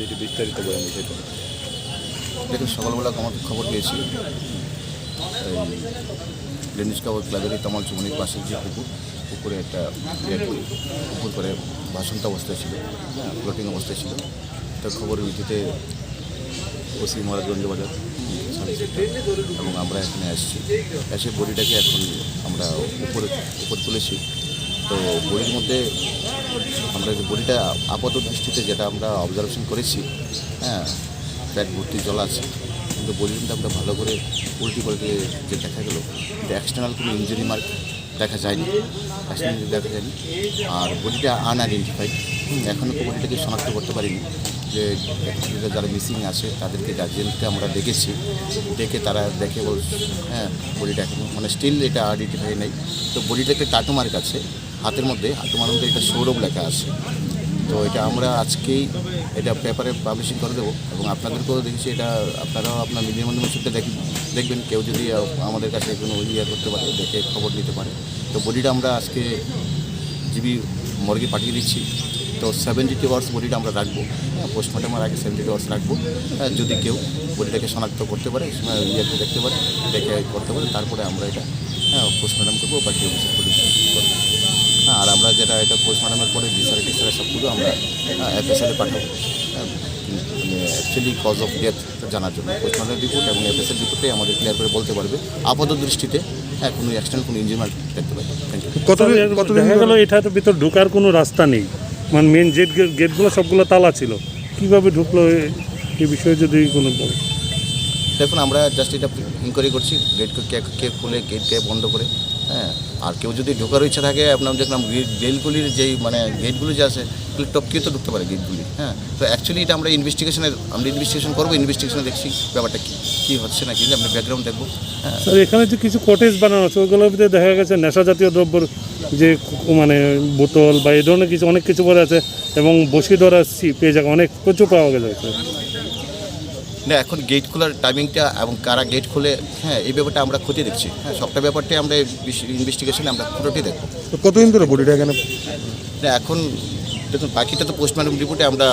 যদি একটু বিস্তারিত বলেন বিষয়টা দেখুন, সকালবেলা আমাদের খবর পেয়েছি লেনিস কাবর ক্লাবের তামাল চুমনির পাশে যে পুকুর, পুকুরে একটা পুকুর করে ভাসন্ত অবস্থায় ছিল ফ্লোটিং অবস্থায় ছিল। তার খবরের ভিত্তিতে ওসি মহারাজগঞ্জ বাজার এবং আমরা এখানে আসছি। এসে বডিটাকে এখন আমরা উপরে উপরে তুলেছি। তো বডির মধ্যে আমরা যে বডিটা আপাত দৃষ্টিতে যেটা আমরা অবজারভেশন করেছি হ্যাঁ প্যাট ভর্তি জল আছে, কিন্তু বডিটা আমরা ভালো করে উল্টি পাল্টে যে দেখা গেলো এক্সটার্নাল কোনো ইঞ্জুরি মার্ক দেখা যায়নি এক্সটার্নাল দেখা যায়নি, আর বডিটা আনআইডেন্টিফাইড এখনও তো বডিটাকে শনাক্ত করতে পারিনি, যে যারা মিসিং আছে, তাদেরকে গার্জিয়ানকে আমরা দেখেছি, দেখে তারা দেখে বল হ্যাঁ বডিটা এখন মানে স্টিল এটা আইডেন্টিফাই নেই, তো বডিটাকে টাটু মার্ক আছে হাতের মধ্যে হাতের মধ্যে এটা সৌরভ লেখা আছে। তো এটা আমরা আজকেই এটা পেপারে পাবলিশিং করে দেবো এবং আপনাদেরকেও দেখেছি এটা আপনারাও আপনার মিডিয়ার মাধ্যমে সেটা দেখ দেখবেন কেউ যদি আমাদের কাছে কোনো ইয়ে করতে পারে দেখে খবর দিতে পারে। তো বডিটা আমরা আজকে জিবি মর্গে পাঠিয়ে দিচ্ছি। তো সেভেন্টি টু আওয়ার্স বডিটা আমরা রাখব। পোস্টমর্টমের আগে সেভেন্টি টু আওয়ার্স রাখব। হ্যাঁ, যদি কেউ বডিটাকে শনাক্ত করতে পারে হ্যাঁ, ইয়েতে দেখতে পারে দেখে করতে পারে তারপরে আমরা এটা হ্যাঁ পোস্টমর্টম করব বা কেউ করব। হ্যাঁ যেটা এটা পোস্টমর্টমের পরে ভিসারে টিসারে সবগুলো আমরা এফএসএলে পাঠাবো। অ্যাকচুয়ালি কজ অফ ডেথ জানার জন্য। পোস্টমর্টম রিপোর্ট এবং এফএসএল রিপোর্টে আমাদের ক্লিয়ার করে বলতে পারবে। আপাত দৃষ্টিতে হ্যাঁ কোনো অ্যাক্সিডেন্ট কোনো ইঞ্জিন দেখতে পাই থ্যাংক ইউ কতদিন দেখা গেল এটার ভিতর ঢোকার কোনো রাস্তা নেই। মানে মেন গেট গেটগুলো সবগুলো তালা ছিল। কীভাবে ঢুকলো এ- এই বিষয়ে যদি কোনো বলেন। দেখুন আমরা জাস্ট এটা ইনকোয়ারি করছি। গেট কে কে খুলে গেট কে বন্ধ করে। হ্যাঁ আর কেউ যদি ঢোকার ইচ্ছা থাকে, আপনার দেখলাম গেটগুলির যেই মানে গেটগুলি যে আছে টপকিয়ে তো ঢুকতে পারে গেটগুলি হ্যাঁ। তো অ্যাকচুয়ালি এটা আমরা ইনভেস্টিগেশনের আমরা ইনভেস্টিগেশন করব ইনভেস্টিগেশনে দেখছি ব্যাপারটা কী কী হচ্ছে না কি, আমরা ব্যাকগ্রাউন্ড দেখব হ্যাঁ। এখানে যে কিছু কটেজ বানানো আছে ওইগুলোর ভিতরে দেখা গেছে নেশা জাতীয় দ্রব্যর যে মানে বোতল বা এই ধরনের কিছু, অনেক কিছু পরে আছে, এবং বসি ধরা পেয়ে যাবে অনেক প্রচুর পাওয়া গেছে না এখন গেট খোলার টাইমিংটা এবং কারা গেট খুলে হ্যাঁ এই ব্যাপারটা আমরা খতিয়ে দেখছি। হ্যাঁ সবটা ব্যাপারটাই আমরা ইনভেস্টিগেশনে আমরা পুরোটি দেখব। তো কতদিন ধরে বডিটা এখানে? না এখন দেখুন বাকিটা তো পোস্টমর্টম রিপোর্টে আমরা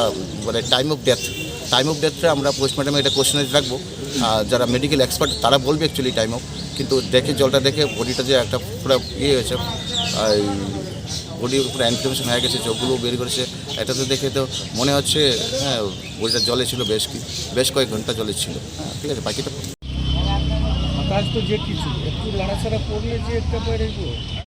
মানে time of death time of ডেথটা আমরা পোস্টমর্টমে এটা কোশ্চেনে রাখব। আর যারা মেডিকেল এক্সপার্ট তারা বলবে অ্যাকচুয়ালি টাইম অফ কিন্তু দেখে জলটা দেখে বডিটা যে একটা পুরো ইয়ে হয়েছে বডির উপরে ইনফ্লামেশন হয়ে গেছে, চোখগুলো বের করেছে, এটা তো দেখে তো মনে হচ্ছে হ্যাঁ বডিটা জলে ছিল বেশ কি, বেশ কয়েক ঘণ্টা জলে ছিল। হ্যাঁ ঠিক আছে, বাকিটা